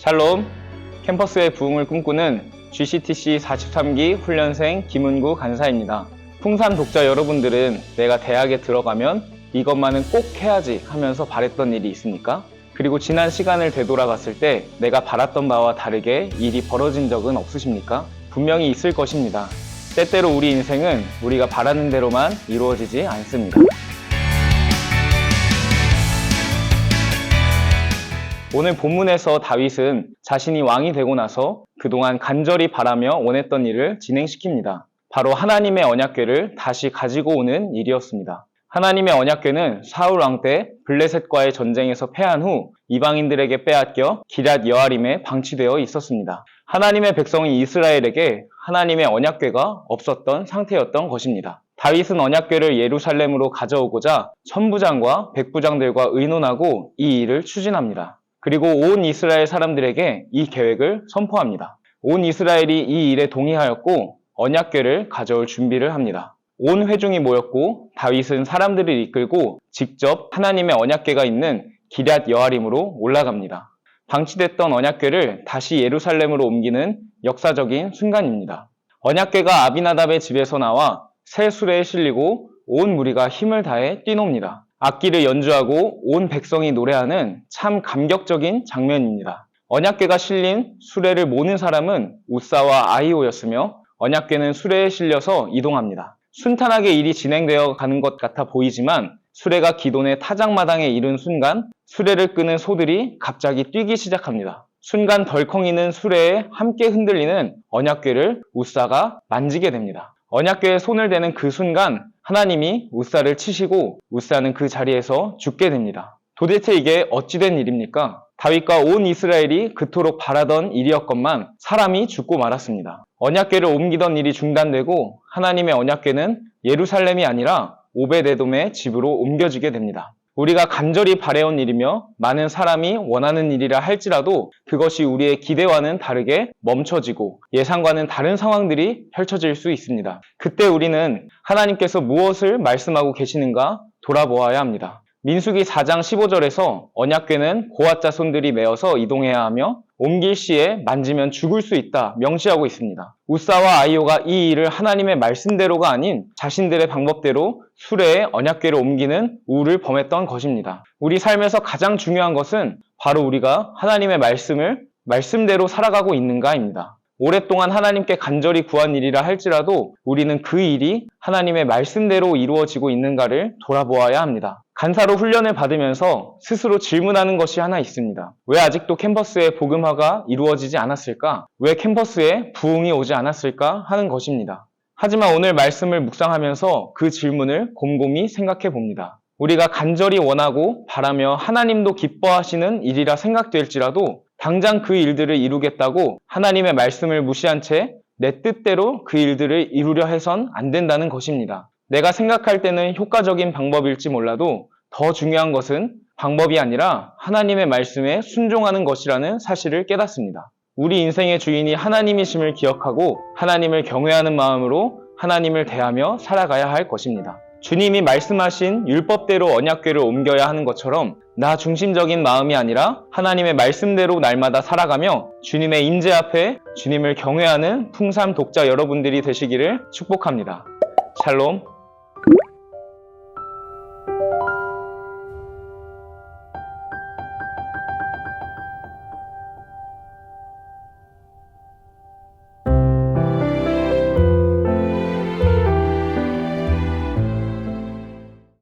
샬롬, 캠퍼스의 부흥을 꿈꾸는 GCTC 43기 훈련생 김은구 간사입니다. 풍산 독자 여러분들은 내가 대학에 들어가면 이것만은 꼭 해야지 하면서 바랬던 일이 있습니까? 그리고 지난 시간을 되돌아봤을 때 내가 바랐던 바와 다르게 일이 벌어진 적은 없으십니까? 분명히 있을 것입니다. 때때로 우리 인생은 우리가 바라는 대로만 이루어지지 않습니다. 오늘 본문에서 다윗은 자신이 왕이 되고 나서 그동안 간절히 바라며 원했던 일을 진행시킵니다. 바로 하나님의 언약궤를 다시 가지고 오는 일이었습니다. 하나님의 언약궤는 사울 왕 때 블레셋과의 전쟁에서 패한 후 이방인들에게 빼앗겨 기랏 여아림에 방치되어 있었습니다. 하나님의 백성이 이스라엘에게 하나님의 언약궤가 없었던 상태였던 것입니다. 다윗은 언약궤를 예루살렘으로 가져오고자 천부장과 백부장들과 의논하고 이 일을 추진합니다. 그리고 온 이스라엘 사람들에게 이 계획을 선포합니다. 온 이스라엘이 이 일에 동의하였고 언약궤를 가져올 준비를 합니다. 온 회중이 모였고 다윗은 사람들을 이끌고 직접 하나님의 언약궤가 있는 기럇 여아림으로 올라갑니다. 방치됐던 언약궤를 다시 예루살렘으로 옮기는 역사적인 순간입니다. 언약궤가 아비나답의 집에서 나와 새 수레에 실리고 온 무리가 힘을 다해 뛰놉니다. 악기를 연주하고 온 백성이 노래하는 참 감격적인 장면입니다. 언약궤가 실린 수레를 모는 사람은 우사와 아이오였으며 언약궤는 수레에 실려서 이동합니다. 순탄하게 일이 진행되어 가는 것 같아 보이지만 수레가 기돈의 타작마당에 이른 순간 수레를 끄는 소들이 갑자기 뛰기 시작합니다. 순간 덜컹이는 수레에 함께 흔들리는 언약궤를 우사가 만지게 됩니다. 언약궤에 손을 대는 그 순간 하나님이 우사를 치시고 우사는 그 자리에서 죽게 됩니다. 도대체 이게 어찌된 일입니까? 다윗과 온 이스라엘이 그토록 바라던 일이었건만 사람이 죽고 말았습니다. 언약궤를 옮기던 일이 중단되고 하나님의 언약궤는 예루살렘이 아니라 오베데돔의 집으로 옮겨지게 됩니다. 우리가 간절히 바래온 일이며 많은 사람이 원하는 일이라 할지라도 그것이 우리의 기대와는 다르게 멈춰지고 예상과는 다른 상황들이 펼쳐질 수 있습니다. 그때 우리는 하나님께서 무엇을 말씀하고 계시는가 돌아보아야 합니다. 민수기 4장 15절에서 언약궤는 고아 자손들이 메어서 이동해야 하며 옮길 시에 만지면 죽을 수 있다 명시하고 있습니다. 우사와 아이오가 이 일을 하나님의 말씀대로가 아닌 자신들의 방법대로 수레에 언약궤를 옮기는 우를 범했던 것입니다. 우리 삶에서 가장 중요한 것은 바로 우리가 하나님의 말씀을 말씀대로 살아가고 있는가입니다. 오랫동안 하나님께 간절히 구한 일이라 할지라도 우리는 그 일이 하나님의 말씀대로 이루어지고 있는가를 돌아보아야 합니다. 간사로 훈련을 받으면서 스스로 질문하는 것이 하나 있습니다. 왜 아직도 캠퍼스에 복음화가 이루어지지 않았을까? 왜 캠퍼스에 부흥이 오지 않았을까? 하는 것입니다. 하지만 오늘 말씀을 묵상하면서 그 질문을 곰곰이 생각해 봅니다. 우리가 간절히 원하고 바라며 하나님도 기뻐하시는 일이라 생각될지라도 당장 그 일들을 이루겠다고 하나님의 말씀을 무시한 채 내 뜻대로 그 일들을 이루려 해선 안 된다는 것입니다. 내가 생각할 때는 효과적인 방법일지 몰라도 더 중요한 것은 방법이 아니라 하나님의 말씀에 순종하는 것이라는 사실을 깨닫습니다. 우리 인생의 주인이 하나님이심을 기억하고 하나님을 경외하는 마음으로 하나님을 대하며 살아가야 할 것입니다. 주님이 말씀하신 율법대로 언약궤를 옮겨야 하는 것처럼 나 중심적인 마음이 아니라 하나님의 말씀대로 날마다 살아가며 주님의 임재 앞에 주님을 경외하는 풍삼 독자 여러분들이 되시기를 축복합니다. 샬롬.